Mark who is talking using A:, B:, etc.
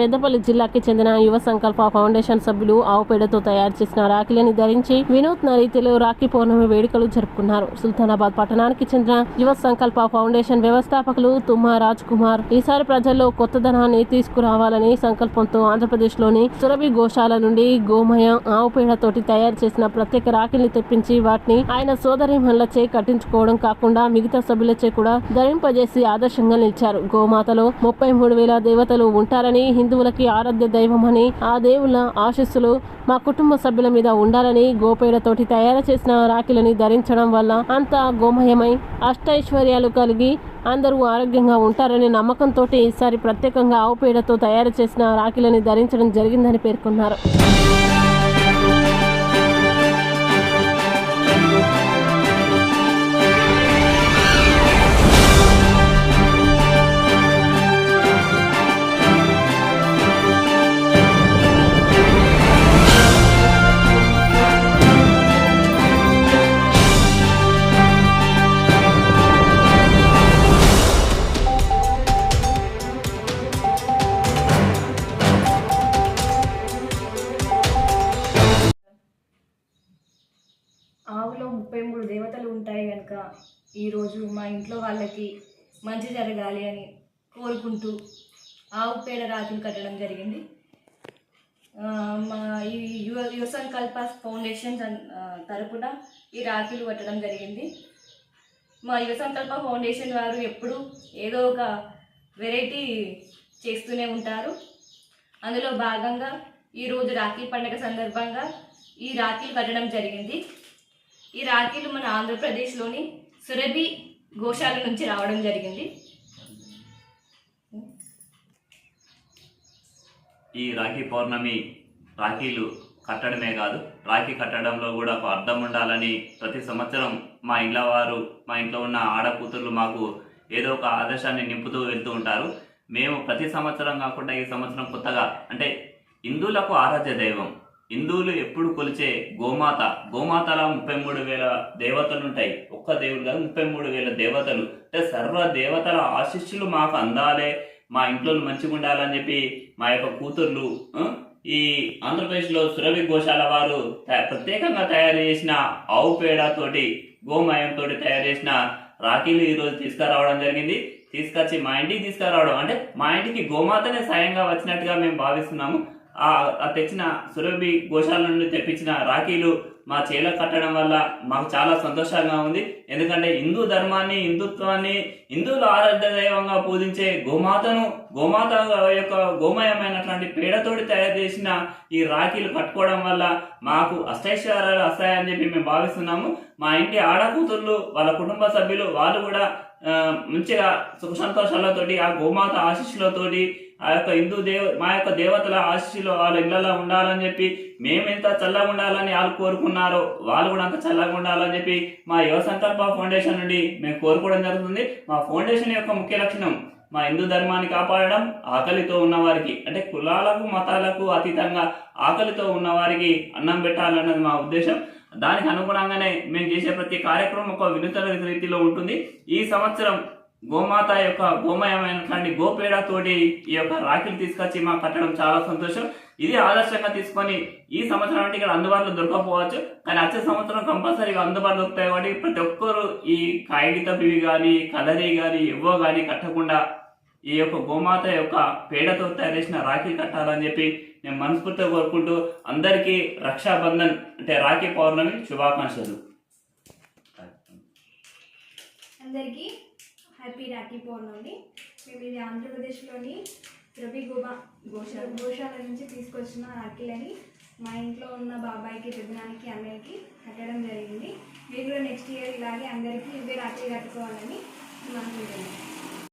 A: పెద్దపల్లి జిల్లాకి చెందిన యువ సంకల్ప ఫౌండేషన్ సభ్యులు ఆవుపేడతో తయారు చేసిన రాఖీలని ధరించి వినూత్న రీతిలో రాఖీ పౌర్ణమి వేడుకలు జరుపుకున్నారు. సుల్తానాబాద్ పట్టణానికి చెందిన యువ సంకల్ప ఫౌండేషన్ వ్యవస్థాపకులు తుమ్మా రాజ్ కుమార్ ఈసారి ప్రజల్లో కొత్తదనాన్ని తీసుకురావాలని సంకల్పంతో ఆంధ్రప్రదేశ్లోని సురభి గోశాల నుండి గోమయ ఆవుపేడతోటి తయారు చేసిన ప్రత్యేక రాఖీల్ని తెప్పించి వాటిని ఆయన సోదరి మహిళచే కట్టించుకోవడం కాకుండా మిగతా సభ్యులచే కూడా ధరింపజేసి ఆదర్శంగా నిలిచారు. గోమాతలో ముప్పై మూడు వేల దేవతలు ఉంటారని బంధువులకి ఆరాధ్య దైవమని ఆ దేవుళ్ళ ఆశీస్సులు మా కుటుంబ సభ్యుల మీద ఉండాలని గోపేడతోటి తయారు చేసిన రాఖీలని ధరించడం వల్ల అంతా గోమయమై అష్టైశ్వర్యాలు కలిగి అందరూ ఆరోగ్యంగా ఉంటారనే నమ్మకంతో ఈసారి ప్రత్యేకంగా ఆవు పేడతో తయారు చేసిన రాఖీలని ధరించడం జరిగిందని పేర్కొన్నారు.
B: ముప్పై మూడు దేవతలు ఉంటాయి కనుక ఈరోజు మా ఇంట్లో వాళ్ళకి మంచి జరగాలి అని కోరుకుంటూ ఆవు పేడ రాఖీలు కట్టడం జరిగింది. మా ఈ యువ యువ సంకల్ప ఫౌండేషన్ తరపున ఈ రాఖీలు కట్టడం జరిగింది. మా యువ సంకల్ప ఫౌండేషన్ వారు ఎప్పుడు ఏదో ఒక వెరైటీ చేస్తూనే ఉంటారు. అందులో భాగంగా ఈరోజు రాఖీ పండుగ సందర్భంగా ఈ రాఖీలు కట్టడం జరిగింది. ఈ రాఖీలు మన ఆంధ్రప్రదేశ్లోని సురభి గోశాల నుంచి రావడం జరిగింది.
C: ఈ రాఖీ పౌర్ణమి రాఖీలు కట్టడమే కాదు రాఖీ కట్టడంలో కూడా ఒక అర్థం ఉండాలని ప్రతి సంవత్సరం మా ఇంట్లో వారు మా ఇంట్లో ఉన్న ఆడకూతుర్లు మాకు ఏదో ఒక ఆదర్శాన్ని నింపుతూ వెళ్తూ ఉంటారు. మేము ప్రతి సంవత్సరం కాకుండా ఈ సంవత్సరం కొత్తగా అంటే హిందువులకు ఆరాధ్య దైవం. హిందువులు ఎప్పుడు కొలిచే గోమాత గోమాతల ముప్పై మూడు వేల దేవతలు ఉంటాయి. ఒక్క దేవుడు కాదు ముప్పై మూడు వేల దేవతలు. అంటే సర్వ దేవతల ఆశిష్యులు మాకు అందాలే. మా ఇంట్లో మంచిగా ఉండాలని చెప్పి మా యొక్క కూతుర్లు ఈ ఆంధ్రప్రదేశ్లో సురభి గోశాల వారు ప్రత్యేకంగా తయారు చేసిన ఆవు పేడతోటి గోమయంతో తయారు చేసిన రాఖీలు ఈరోజు తీసుకురావడం జరిగింది. తీసుకొచ్చి మా ఇంటికి తీసుకురావడం. అంటే మా ఇంటికి గోమాతనే సాయంగా వచ్చినట్టుగా మేము భావిస్తున్నాము. తెచ్చిన సురభి గోశాల నుండి తెప్పించిన రాఖీలు మా చేల కట్టడం వల్ల మాకు చాలా సంతోషంగా ఉంది. ఎందుకంటే హిందూ ధర్మాన్ని హిందుత్వాన్ని హిందువులు ఆరాధ్య దైవంగా పూజించే గోమాతను గోమాత యొక్క గోమయమైనటువంటి పేడతోటి తయారు చేసిన ఈ రాఖీలు కట్టుకోవడం వల్ల మాకు అష్టైశ్వరాలు వస్తాయని చెప్పి మేము భావిస్తున్నాము. మా ఇంటి ఆడకూతుర్లు వాళ్ళ కుటుంబ సభ్యులు వాళ్ళు కూడా మంచిగా సుఖ సంతోషాలతోటి ఆ గోమాత ఆశీస్సులతోటి ఆ యొక్క హిందూ దేవ మా యొక్క దేవతల ఆశీస్సులో వాళ్ళ ఇళ్ళలో ఉండాలని చెప్పి మేము ఎంత చల్లగా ఉండాలని వాళ్ళు కోరుకున్నారో వాళ్ళు కూడా అంత చల్లగా ఉండాలని చెప్పి మా యువ సంకల్ప ఫౌండేషన్ నుండి మేము కోరుకోవడం జరుగుతుంది. మా ఫౌండేషన్ యొక్క ముఖ్య లక్షణం మా హిందూ ధర్మాన్ని కాపాడడం ఆకలితో ఉన్నవారికి అంటే కులాలకు మతాలకు అతీతంగా ఆకలితో ఉన్నవారికి అన్నం పెట్టాలన్నది మా ఉద్దేశం. దానికి అనుగుణంగానే మేము చేసే ప్రతి కార్యక్రమం ఒక వినూతన రీతిలో ఉంటుంది. ఈ సంవత్సరం గోమాత యొక్క గోమయమైనటువంటి గోపేడతోటి ఈ యొక్క రాఖీలు తీసుకొచ్చి మాకు కట్టడం చాలా సంతోషం. ఇది ఆదర్శంగా తీసుకొని ఈ సంవత్సరం అంటే ఇక్కడ అందుబాటులో దొరకకపోవచ్చు కానీ వచ్చే సంవత్సరం కంపల్సరీగా అందుబాటులో దొరుకుతాయి కాబట్టి ప్రతి ఒక్కరు ఈ కాగితపు కానీ కలరీ కానీ ఎవ్వో కానీ కట్టకుండా ఈ యొక్క గోమాత యొక్క పేడతో తయారు చేసిన రాఖీ కట్టాలని చెప్పి నేను మనస్ఫూర్తిగా కోరుకుంటూ అందరికీ రక్షాబంధన్ అంటే రాఖీ పౌర్ణమి శుభాకాంక్షలు.
D: అందరికీ హ్యాపీ రాఖీ పౌర్ణమి మేము ఇది ఆంధ్రప్రదేశ్లోని రవి గోబా గోశాల. గోశాల నుంచి తీసుకొచ్చిన రాఖీలని మా ఇంట్లో ఉన్న బాబాయ్కి పెద్దనానికి అన్నయ్యకి కట్టడం జరిగింది. మీరు కూడా నెక్స్ట్ ఇయర్ ఇలాగే అందరికీ ఇవే రాఖీ కట్టుకోవాలని అనుకుంటున్నాను